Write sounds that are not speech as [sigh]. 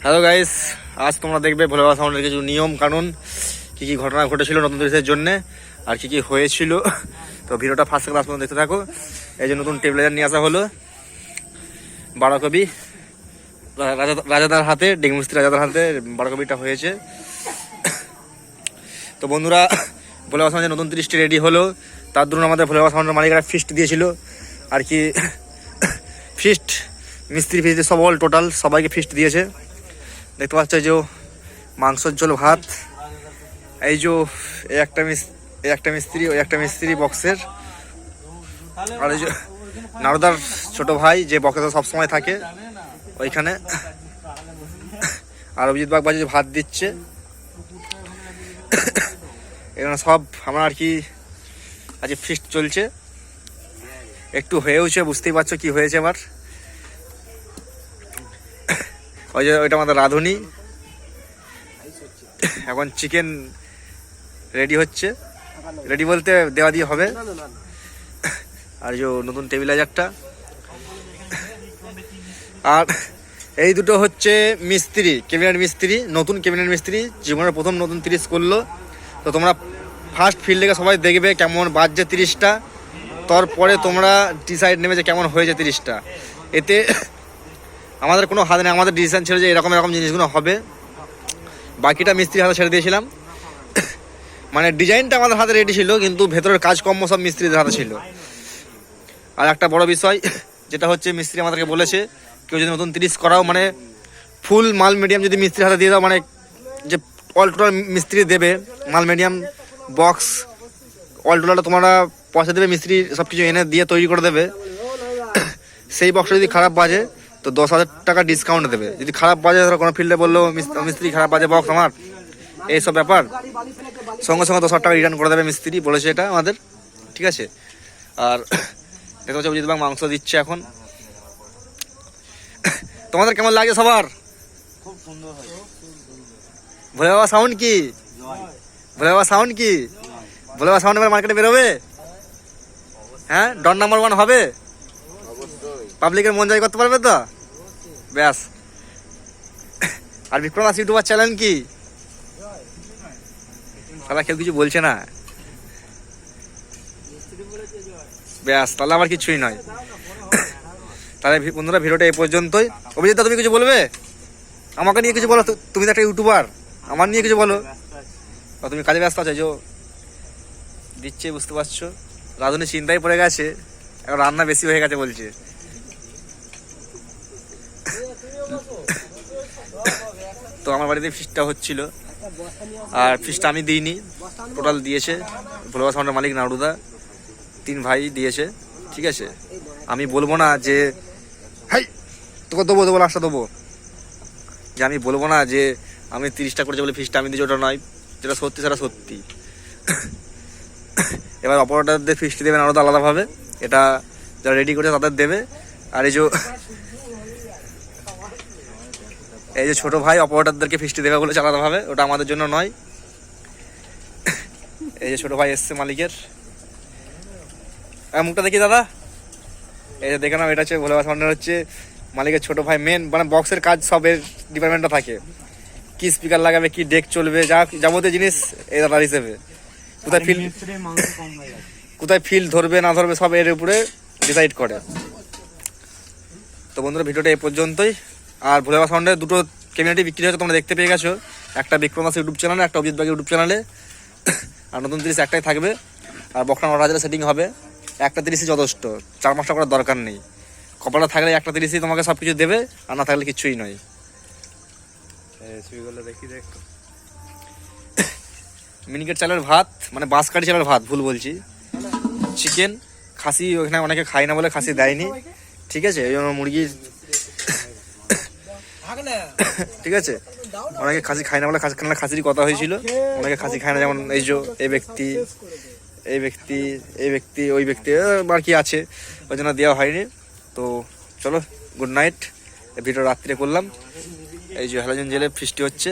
Hello guys আজ তোমরা দেখবে ভোলে বাবা সাউন্ডের কিছু নিয়ম, কানুন, কি কি ঘটনা ঘটেছিল নতুন দেশের জন্য, আর কি কি হয়েছিল। তো ভিডিওটা ফার্স্ট ক্লাস পর্যন্ত দেখতে থাকো। এই যে নতুন টেবিলাইজার নিয়ে আসা হলো। বারো কবি রাজা- রাজাদার হাতে ডেঙ্গুস্তি রাজাদার হাতে বারো কবিটা হয়েছে। তো বন্ধুরা ভোলে বাবা সাউন্ডের নতুন তিরিশটি রেডি হলো। তার দরুন আমাদের ভোলে বাবা সাউন্ডের মালিকরা ফিস্ট দিয়েছিল। আর কি ফিস্ট মিস্ত্রি ফিস্ত্রি সব টোটাল সবাইকে ফিস্ট দিয়েছে। দেখতে পাচ্ছ যে মাংসর ঝোল, ভাত। এই যে এই একটা এই একটা মিস্ত্রি, ওই একটা মিস্ত্রি বক্সের। আর এই যে নারদার ছোট ভাই, যে বক্সে সবসময় থাকে ওইখানে। আর অভিজিৎ বাগবাজি ভাত দিচ্ছে। এখানে সব আমার আর কি আজকে ফিস্ট চলছে। একটু হয়েওছে, বুঝতেই পারছ কি হয়েছে এবার। ওই যে ওইটা আমাদের রাঁধুনি। এখন চিকেন রেডি হচ্ছে। রেডি বলতে দেওয়া দিয়ে হবে। আর যে নতুন টেবিলাইজারটা আর এই দুটো হচ্ছে মিস্ত্রি ক্যাবিনেট মিস্ত্রি, নতুন ক্যাবিনেট মিস্ত্রি, জীবনের প্রথম নতুন তিরিশ করল। তো তোমরা ফার্স্ট ফিল্ডে সবাই দেখবে কেমন বাজছে তিরিশটা। তারপরে তোমরা ডিসাইড নেবে যে কেমন হয়েছে তিরিশটা। এতে আমাদের কোনো হাত নেই, আমাদের ডিসিশন ছিল যে এরকম এরকম জিনিসগুলো হবে। বাকিটা মিস্ত্রির হাতে ছেড়ে দিয়েছিলাম। মানে ডিজাইনটা আমাদের হাতে রেডি ছিল, কিন্তু ভেতরের কাজকর্ম সব মিস্ত্রিদের হাতে ছিল। আর একটা বড় বিষয়, যেটা হচ্ছে মিস্ত্রি আমাদেরকে বলেছে, কেউ যদি নতুন তিরিশ করাও মানে ফুল মাল মিডিয়াম যদি মিস্ত্রির হাতে দিয়ে দাও মানে যে অল টোটাল মিস্ত্রি দেবে, মাল মিডিয়াম বক্স অল টোটালটা তোমরা পয়সা দেবে, মিস্ত্রি সব কিছু এনে দিয়ে তৈরি করে দেবে। সেই বক্সটা যদি খারাপ বাজে তো দশ হাজার টাকা ডিসকাউন্ট দেবে। যদি খারাপ বাজে ধরো কোনো ফিল্ডে বলল মিস- মিস্ত্রি খারাপ বাজে বক্স আমার এইসব ব্যাপার। সঙ্গে সঙ্গে দশ হাজার টাকা রিটার্ন করে দেবে মিস্ত্রি বলেছে এটা আমাদের ঠিক আছে? আর [coughs] দেখতে পাচ্ছি অভিজিৎ মাংস দিচ্ছে এখন। [coughs] তোমাদের কেমন লাগে সবার? ভোলে বাবা সাউন্ড কি? ভোলে বাবা সাউন্ড কি? ভোলে বাবা সাউন্ড এবার মার্কেটে বেরোবে? হ্যাঁ? ডন নাম্বার ওয়ান হবে? পাবলিকের মন জয় করতে পারবে তো? ব্যাস। আর বিক্রম দাস ইউটিউবার চ্যানেল কি? সালা কেউ কিছু বলছে না। ব্যাস, তাহলে আমার কিছুই নয়। তাহলে বন্ধুরা, ভিডিওটা এই পর্যন্তই। অভিজিৎ তুমি কিছু বলবে? আমাকে নিয়ে কিছু বলো তুমি তো একটা ইউটিউবার। আমার নিয়ে কিছু বলো। তুমি কাজে ব্যস্ত আছো যে দিচ্ছে, বুঝতে পারছ? রাধুনি চিন্তায় পড়ে গেছে। এখন রান্না বেশি হয়ে গেছে বলছে। তো আমার বাড়িতে ফিসটা হচ্ছিল। আর ফিসটা আমি দিইনি। টোটাল দিয়েছে। ভোলবা সাউন্ডের মালিক নাড়ুদা তিন ভাই দিয়েছে। ঠিক আছে? আমি বলব না যে হাই তোকে দেবো দেবো লাস্টটা দেবো। যে আমি বলব না যে আমি তিরিশটা করেছি বলে ফিসটা আমি দিয়েছি ওটা নয়। যেটা সত্যি সেটা সত্যি। এবার অপারেটারদের ফিসটি দেবেন আলাদা আলাদাভাবে। এটা যারা রেডি করেছে তাদের দেবে। আর এই যে এই যে ছোট ভাই অপারেটারদেরকে ফিসটি দেবে বলেছে আলাদাভাবে, ওটা আমাদের জন্য নয়। এই যে ছোট ভাই এসছে মালিকের। মুখটা দেখি দাদা। এই যে দেখে নাও, এটা হচ্ছে ভোলে বাস হচ্ছে মালিকের ছোট ভাই মেন মানে বক্সের কাজ সবের ডিপার্টমেন্টটা থাকে। কি স্পিকার লাগাবে, কি ডেক চলবে, যা যাবতীয় জিনিস এই দাদার হিসেবে। কোথায় ফিল কোথায় ফিল ধরবে, না ধরবে, সব এর উপরে ডিসাইড করে। তো বন্ধুরা, ভিডিওটা এ পর্যন্তই। আর ভোলে বাবা সাউন্ডে দুটো ক্যামেরাটি বিক্রি হয়েছে, তোমরা দেখতে পেয়ে গেছো। একটা বিক্রম দাস ইউটিউব চ্যানেলে একটা অভিজিৎ বাগ ইউটিউব চ্যানেলে আর নতুন তিরিশ একটাই থাকবে। আর বকনা নটা হাজারের সেটিং হবে। একটা তিরিশই যথেষ্ট। চার মাসটা করার দরকার নেই। কপালটা থাকলে একটা তিরিশই তোমাকে সব কিছু দেবে, আর না থাকলে কিছুই নয়। দেখি মিনিকেট চালের ভাত মানে বাঁশকাঠি চালের ভাত, ভুল বলছি। চিকেন খাসি ওখানে অনেকে খায় না বলে খাসি দেয়নি। ঠিক আছে, এই জন্য মুরগি [laughs] ঠিক আছে? অনেকে খাসি খায় না বলে খাসি খানা খাসিরই কথা হয়েছিল। অনেকে খাসি খায় না যেমন এই যে এই ব্যক্তি এই ব্যক্তি এই ব্যক্তি, ওই ব্যক্তি আর কি আছে। ওই জন্য দেওয়া হয়নি। তো চলো গুড নাইট ভিডিও রাত্রে করলাম। এই যে হেলাজন জেলে ফিস্টি হচ্ছে।